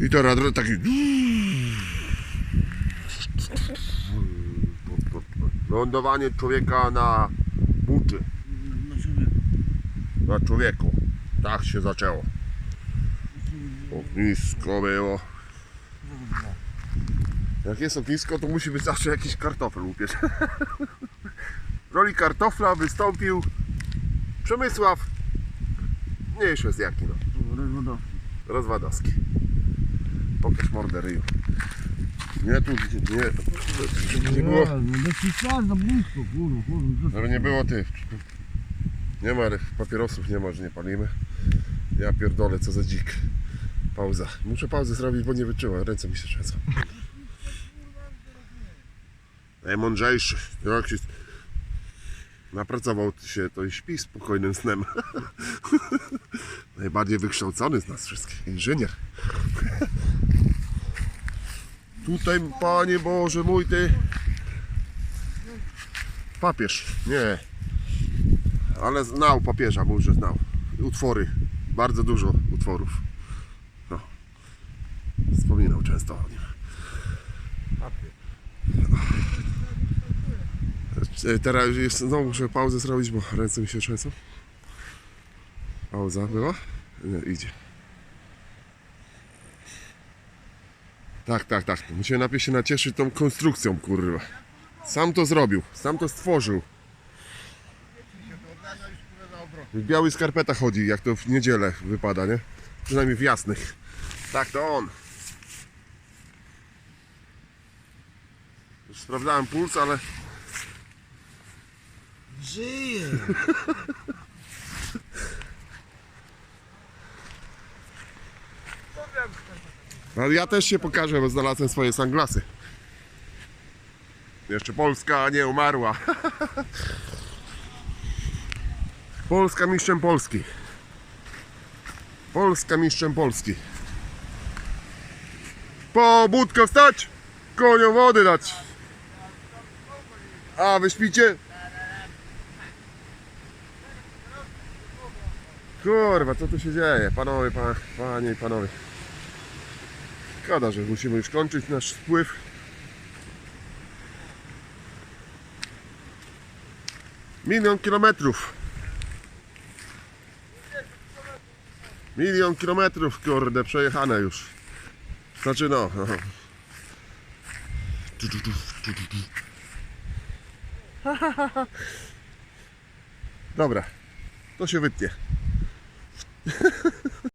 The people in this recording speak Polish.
I teraz taki... Lądowanie człowieka na buczy. Na siebie. Na człowieku. Tak się zaczęło. Ognisko było. Jak jest ognisko, to musi być zawsze jakiś kartofel upiec. W roli kartofla wystąpił Przemysław. Mniejszy jest jaki no. Rozwodowski. Rozwadowski. Pokaż mordę ryju. Nie tu, nie, żeby nie było, No blisko, kurwa, kurwa. żeby nie było tych. Nie ma papierosów, nie ma, że nie palimy. Ja pierdolę, co za dzik. Pauza. Muszę pauzę zrobić, bo nie wytrzymam, ręce mi się trzęsą. Najmądrzejszy, jak się napracował się, to i śpi spokojnym snem. Najbardziej wykształcony z nas wszystkich, inżynier. Tutaj, Panie Boże mój, ty papież, nie, ale znał papieża, mówił, że znał. Utwory, bardzo dużo utworów. No. Wspominał często o nim. E, Teraz znowu muszę pauzę zrobić, bo ręce mi się trzęsą. Pauza była? Nie, idzie. Tak, tak, tak. Musimy najpierw się nacieszyć tą konstrukcją, kurwa. Sam to zrobił, sam to stworzył. W białych skarpetach chodzi, jak to w niedzielę wypada, nie? Przynajmniej w jasnych. Tak, to on. Już sprawdzałem puls, ale Żyje. Ale ja też się pokażę, bo znalazłem swoje sunglasy. Jeszcze Polska nie umarła. Polska mistrzem Polski. Polska mistrzem Polski. Po budkę wstać, koniom wody dać. A wy śpicie? Kurwa, co tu się dzieje? Panowie, pa, panie i panowie. Szkoda, że musimy już kończyć nasz spływ. Milion kilometrów. Milion kilometrów, kurde, przejechane już. Znaczy no. no. Dobra, to się wytnie.